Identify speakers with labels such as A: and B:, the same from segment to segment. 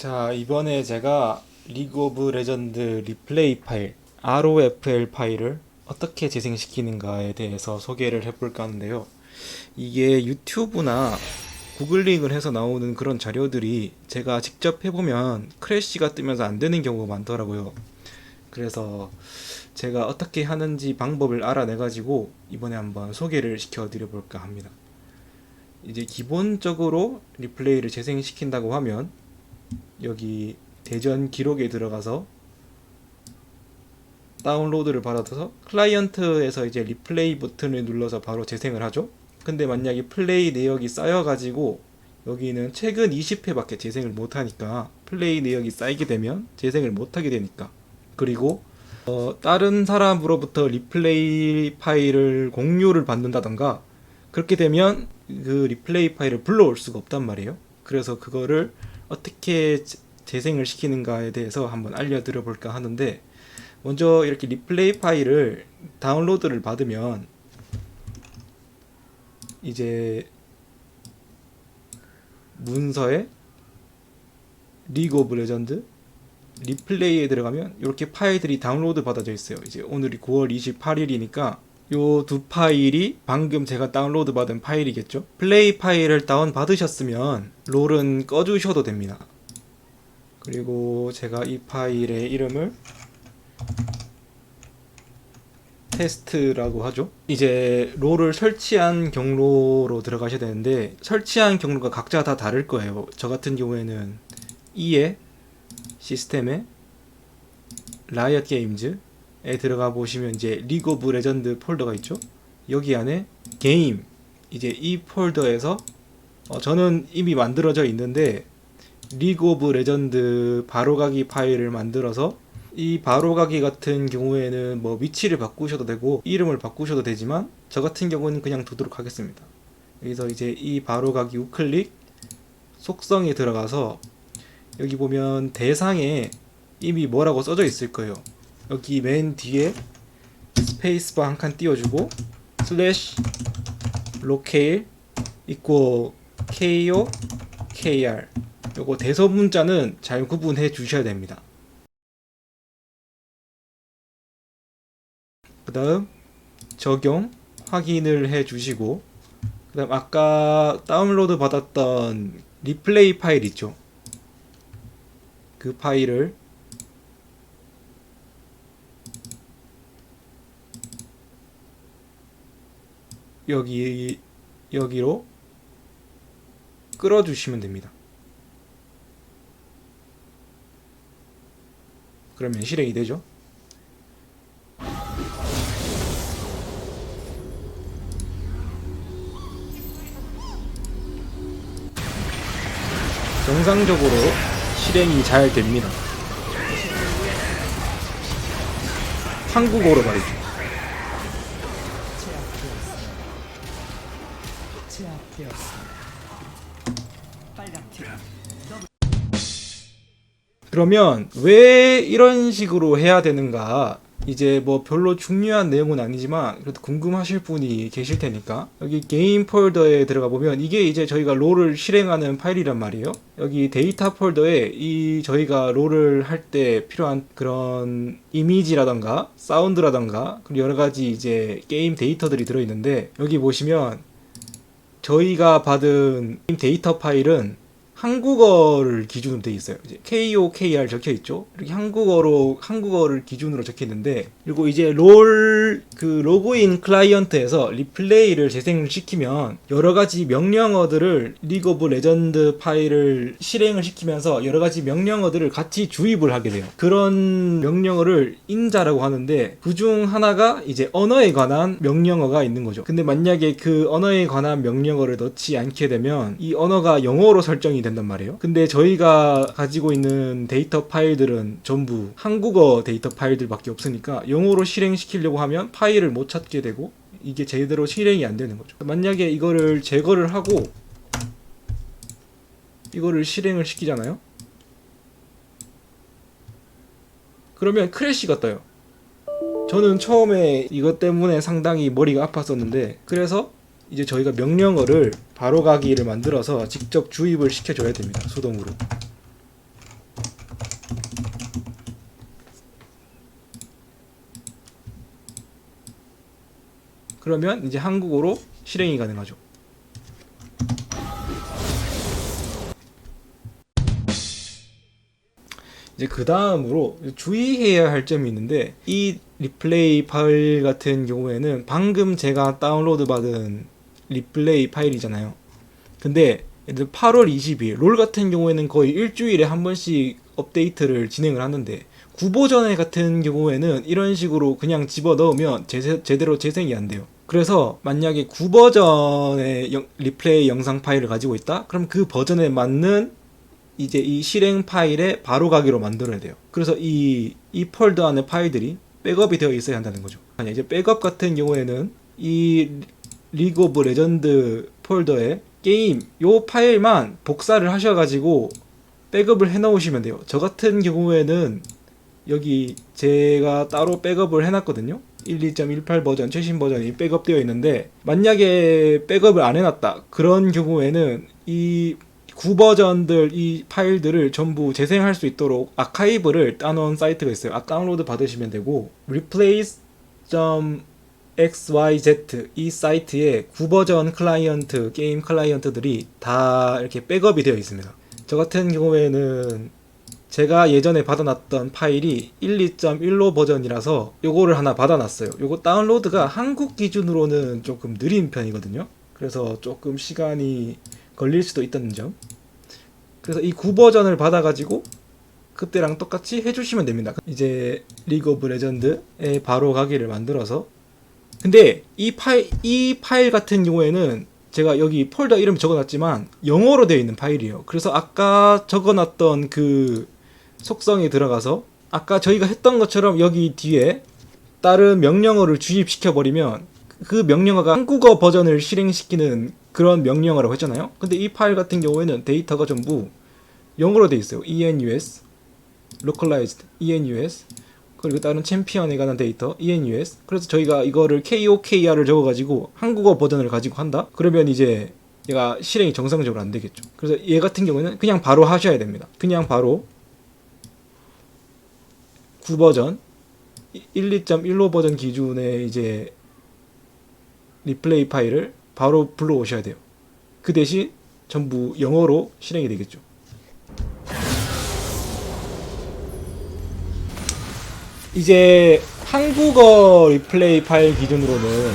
A: 자, 이번에 제가 리그 오브 레전드 리플레이 파일, ROFL 파일을 어떻게 재생시키는가에 대해서 소개를 해볼까 하는데요. 이게 유튜브나 구글링을 해서 나오는 그런 자료들이 제가 직접 해보면 크래시가 뜨면서 안 되는 경우가 많더라고요. 그래서 제가 어떻게 하는지 방법을 알아내가지고 이번에 한번 소개를 시켜드려볼까 합니다. 이제 기본적으로 리플레이를 재생시킨다고 하면 여기 대전 기록에 들어가서 다운로드를 받아서 클라이언트에서 이제 리플레이 버튼을 눌러서 바로 재생을 하죠. 근데 만약에 플레이 내역이 쌓여가지고 여기는 최근 20회밖에 재생을 못하니까 플레이 내역이 쌓이게 되면 재생을 못하게 되니까 그리고 어, 다른 사람으로부터 리플레이 파일을 공유를 받는다던가 그렇게 되면 그 리플레이 파일을 불러올 수가 없단 말이에요. 그래서 그거를 어떻게 재- 재생을 시키는가에 대해서 한번 알려드려 볼까 하는데 먼저 이렇게 리플레이 파일을 다운로드를 받으면 이제 문서에 리그 오브 레전드 리플레이에 들어가면 이렇게 파일들이 다운로드 받아져 있어요. 이제 오늘이 9월 28일이니까 요 두 파일이 방금 제가 다운로드 받은 파일이겠죠? 플레이 파일을 다운 받으셨으면 롤은 꺼주셔도 됩니다. 그리고 제가 이 파일의 이름을 테스트라고 하죠. 이제 롤을 설치한 경로로 들어가셔야 되는데 설치한 경로가 각자 다 다를 거예요. 저 같은 경우에는 E에 시스템에 라이엇 게임즈에 들어가 보시면 이제 리그 오브 레전드 폴더가 있죠. 여기 안에 게임 이제 이 폴더에서 어, 저는 이미 만들어져 있는데 리그 오브 레전드 바로가기 파일을 만들어서 이 바로가기 같은 경우에는 뭐 위치를 바꾸셔도 되고 이름을 바꾸셔도 되지만 저 같은 경우는 그냥 두도록 하겠습니다. 여기서 이제 이 바로가기 우클릭 속성에 들어가서 여기 보면 대상에 이미 뭐라고 써져 있을 거예요. 여기 맨 뒤에 스페이스바 한 칸 띄워주고 슬래시 로케일 이꼬 KO KR 요거 대소 문자는 잘 구분해 주셔야 됩니다. 그 다음 적용 확인을 해 주시고 그 다음 아까 다운로드 받았던 리플레이 파일 있죠 그 파일을 여기 여기로 끌어 주시면 됩니다. 그러면 실행이 되죠. 정상적으로 실행이 잘 됩니다. 한국어로 말이죠. 그러면 왜 이런 식으로 해야 되는가? 이제 뭐 별로 중요한 내용은 아니지만 그래도 궁금하실 분이 계실 테니까 여기 게임 폴더에 들어가 보면 이게 이제 저희가 롤을 실행하는 파일이란 말이에요. 여기 데이터 폴더에 이 저희가 롤을 할 때 필요한 그런 이미지라던가 사운드라던가 그리고 여러 가지 이제 게임 데이터들이 들어 있는데 여기 보시면 저희가 받은 데이터 파일은 한국어를 기준으로 돼 있어요. 이제 KOKR 적혀 있죠. 이렇게 한국어로 한국어를 기준으로 적혀 있는데 그리고 이제 롤 그 로그인 클라이언트에서 리플레이를 재생을 시키면 여러 가지 명령어들을 리그 오브 레전드 파일을 실행을 시키면서 여러 가지 명령어들을 같이 주입을 하게 돼요. 그런 명령어를 인자라고 하는데 그중 하나가 이제 언어에 관한 명령어가 있는 거죠. 근데 만약에 그 언어에 관한 명령어를 넣지 않게 되면 이 언어가 영어로 설정이 된단 말이에요. 근데 저희가 가지고 있는 데이터 파일들은 전부 한국어 데이터 파일들밖에 없으니까 영어로 실행시키려고 하면 파일을 못 찾게 되고 이게 제대로 실행이 안 되는 거죠. 만약에 이거를 제거를 하고 이거를 실행을 시키잖아요. 그러면 크래시가 떠요. 저는 처음에 이것 때문에 상당히 머리가 아팠었는데 그래서 이제 저희가 명령어를 바로 가기를 만들어서 직접 주입을 시켜줘야 됩니다. 수동으로. 그러면 이제 한국어로 실행이 가능하죠. 이제 그 다음으로 주의해야 할 점이 있는데 이 리플레이 파일 같은 경우에는 방금 제가 다운로드 받은 리플레이 파일이잖아요. 근데 예를 들어 8월 20일 롤 같은 경우에는 거의 일주일에 한 번씩 업데이트를 진행을 하는데 9버전에 같은 경우에는 이런 식으로 그냥 집어 넣으면 제, 제대로 재생이 안 돼요. 그래서 만약에 9버전의 영- 리플레이 영상 파일을 가지고 있다? 그럼 그 버전에 맞는 이제 이 실행 파일에 바로 가기로 만들어야 돼요. 그래서 이, 이 폴더 안에 파일들이 백업이 되어 있어야 한다는 거죠. 아니, 이제 백업 같은 경우에는 이 리그 오브 레전드 폴더에 게임 요 파일만 복사를 하셔가지고 백업을 해 놓으시면 돼요. 저 같은 경우에는 여기 제가 따로 백업을 해놨거든요. 12.18 버전 최신 버전이 백업되어 있는데 만약에 백업을 안 해놨다 그런 경우에는 이 9버전들 이 파일들을 전부 재생할 수 있도록 아카이브를 따놓은 사이트가 있어요. 아, 다운로드 받으시면 되고 replace.xyz 이 사이트에 9버전 클라이언트 게임 클라이언트들이 다 이렇게 백업이 되어 있습니다. 저 같은 경우에는 제가 예전에 받아놨던 파일이 12.15 버전이라서 요거를 하나 받아놨어요. 요거 다운로드가 한국 기준으로는 조금 느린 편이거든요. 그래서 조금 시간이 걸릴 수도 있다는 점. 그래서 이 9버전을 받아가지고 그때랑 똑같이 해주시면 됩니다. 이제 리그 오브 레전드에 바로 가기를 만들어서 근데 이 파일 이 파일 같은 경우에는 제가 여기 폴더 이름 적어놨지만 영어로 되어 있는 파일이에요. 그래서 아까 적어놨던 그 속성에 들어가서 아까 저희가 했던 것처럼 여기 뒤에 다른 명령어를 주입시켜 버리면 그 명령어가 한국어 버전을 실행시키는 그런 명령어라고 했잖아요. 근데 이 파일 같은 경우에는 데이터가 전부 영어로 되어 있어요. enus, localized, enus, 그리고 다른 챔피언에 관한 데이터, enus. 그래서 저희가 이거를 kokr을 적어가지고 한국어 버전을 가지고 한다? 그러면 이제 얘가 실행이 정상적으로 안 되겠죠. 그래서 얘 같은 경우에는 그냥 바로 하셔야 됩니다. 그냥 바로 9버전, 12.15 버전 기준의 이제 리플레이 파일을 바로 불러오셔야 돼요. 그 대신 전부 영어로 실행이 되겠죠. 이제 한국어 리플레이 파일 기준으로는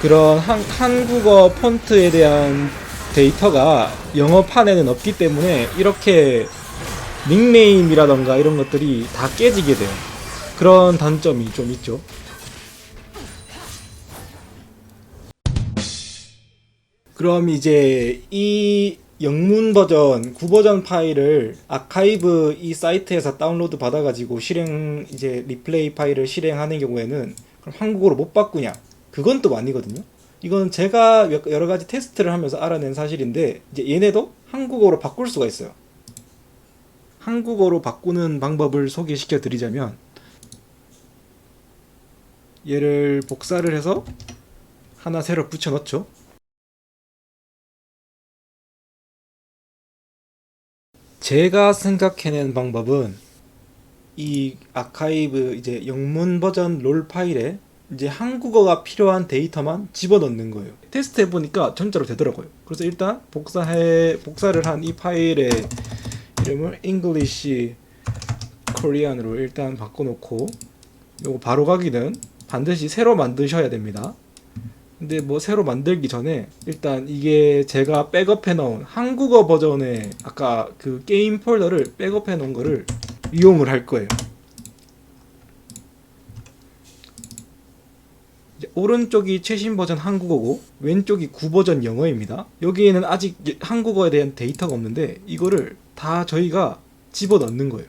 A: 그런 한, 한국어 폰트에 대한 데이터가 영어판에는 없기 때문에 이렇게 닉네임이라던가 이런 것들이 다 깨지게 돼요. 그런 단점이 좀 있죠. 그럼 이제 이 영문 버전 9버전 파일을 아카이브 이 사이트에서 다운로드 받아가지고 실행 이제 리플레이 파일을 실행하는 경우에는 그럼 한국어로 못 바꾸냐? 그건 또 아니거든요. 이건 제가 몇- 여러 가지 테스트를 하면서 알아낸 사실인데 이제 얘네도 한국어로 바꿀 수가 있어요. 한국어로 바꾸는 방법을 소개시켜 드리자면 얘를 복사를 해서 하나 새로 붙여 넣죠. 제가 생각해낸 방법은 이 아카이브 이제 영문 버전 롤 파일에 이제 한국어가 필요한 데이터만 집어넣는 거예요. 테스트 해 보니까 전자로 되더라고요. 그래서 일단 복사해 복사를 한 이 파일의 이름을 English Korean으로 일단 바꿔놓고 요거 바로 가기는 반드시 새로 만드셔야 됩니다. 근데 뭐 새로 만들기 전에 일단 이게 제가 백업해 놓은 한국어 버전의 아까 그 게임 폴더를 백업해 놓은 거를 이용을 할 거예요. 오른쪽이 최신 버전 한국어고 왼쪽이 9버전 영어입니다. 여기에는 아직 한국어에 대한 데이터가 없는데 이거를 다 저희가 집어 넣는 거예요.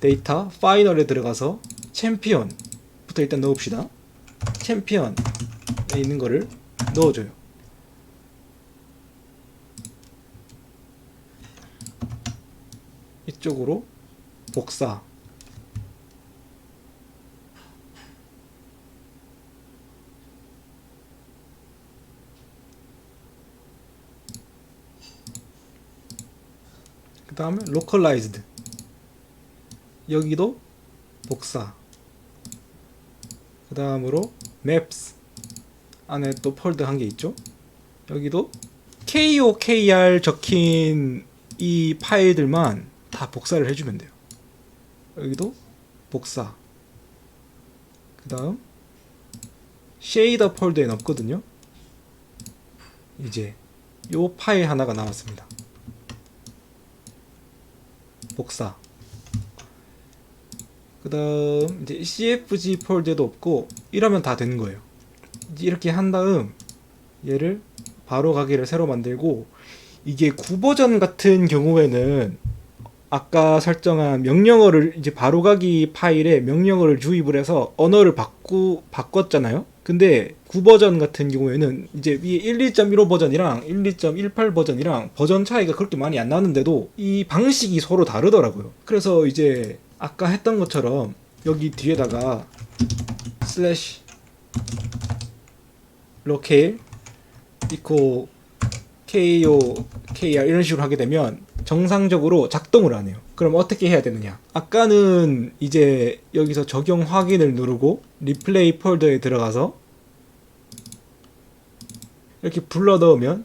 A: 데이터 파이널에 들어가서 챔피언부터 일단 넣읍시다. 챔피언에 있는 거를 넣어줘요. 이쪽으로 복사. 그 다음에 localized. 여기도 복사. 그 다음으로 maps 안에 또 폴더 한개 있죠. 여기도 KOKR 적힌 이 파일들만 다 복사를 해주면 돼요. 여기도 복사. 그 다음 쉐이더 폴더에 넣거든요. 이제 요 파일 하나가 남았습니다. 복사. 그 다음 이제 CFG 폴더도 없고 이러면 다 되는 거예요. 이렇게 한 다음 얘를 바로 가기를 새로 만들고 이게 9버전 같은 경우에는 아까 설정한 명령어를 이제 바로 가기 파일에 명령어를 주입을 해서 언어를 바꾸 바꿨잖아요. 근데 9버전 같은 경우에는 이제 위에 12.15 버전이랑 12.18 버전이랑 버전 차이가 그렇게 많이 안 나는데도 이 방식이 서로 다르더라고요. 그래서 이제 아까 했던 것처럼 여기 뒤에다가 슬래시 로케일 이코 KO, KR 이런 식으로 하게 되면 정상적으로 작동을 안 해요. 그럼 어떻게 해야 되느냐? 아까는 이제 여기서 적용 확인을 누르고 리플레이 폴더에 들어가서 이렇게 불러 넣으면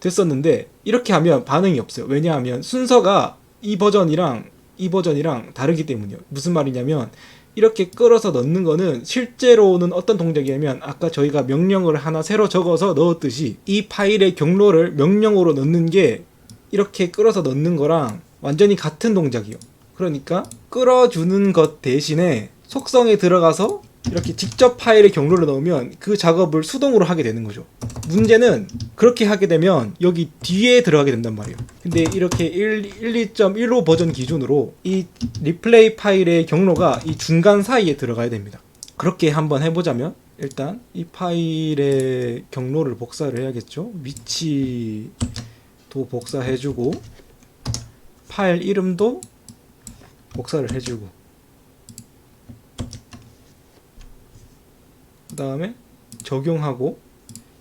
A: 됐었는데 이렇게 하면 반응이 없어요. 왜냐하면 순서가 이 버전이랑 이 버전이랑 다르기 때문이요. 무슨 말이냐면 이렇게 끌어서 넣는 거는 실제로는 어떤 동작이냐면 아까 저희가 명령을 하나 새로 적어서 넣었듯이 이 파일의 경로를 명령으로 넣는 게 이렇게 끌어서 넣는 거랑 완전히 같은 동작이요. 그러니까 끌어주는 것 대신에 속성에 들어가서 이렇게 직접 파일의 경로를 넣으면 그 작업을 수동으로 하게 되는 거죠. 문제는 그렇게 하게 되면 여기 뒤에 들어가게 된단 말이에요. 근데 이렇게 1, 12.15 버전 기준으로 이 리플레이 파일의 경로가 이 중간 사이에 들어가야 됩니다. 그렇게 한번 해보자면 일단 이 파일의 경로를 복사를 해야겠죠. 위치도 복사해주고 파일 이름도 복사를 해주고 다음에 적용하고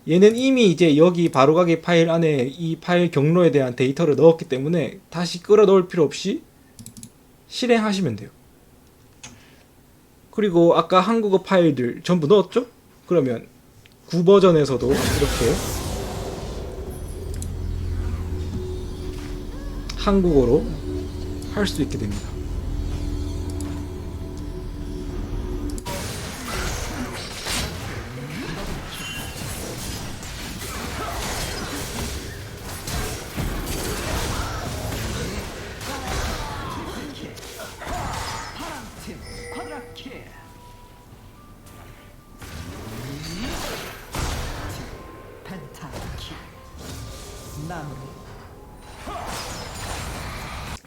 A: 얘는 이미 이제 여기 바로가기 파일 안에 이 파일 경로에 대한 데이터를 넣었기 때문에 다시 끌어 넣을 필요 없이 실행하시면 돼요. 그리고 아까 한국어 파일들 전부 넣었죠? 그러면 9버전에서도 이렇게 한국어로 할 수 있게 됩니다.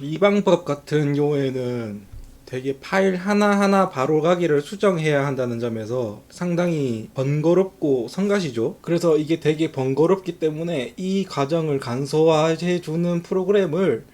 A: 이 방법 같은 경우에는 되게 파일 하나하나 바로 가기를 수정해야 한다는 점에서 상당히 번거롭고 성가시죠. 그래서 이게 되게 번거롭기 때문에 이 과정을 간소화해 주는 프로그램을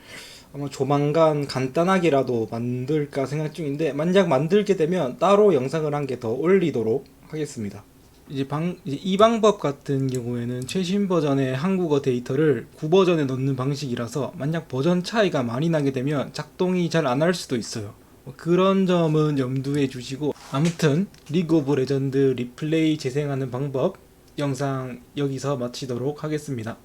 A: 아마 조만간 간단하게라도 만들까 생각 중인데 만약 만들게 되면 따로 영상을 한 개 더 올리도록 하겠습니다. 이제 방, 이제 이 방법 같은 경우에는 최신 버전의 한국어 데이터를 9버전에 넣는 방식이라서 만약 버전 차이가 많이 나게 되면 작동이 잘 안 할 수도 있어요. 뭐 그런 점은 염두에 두시고 아무튼 리그 오브 레전드 리플레이 재생하는 방법 영상 여기서 마치도록 하겠습니다.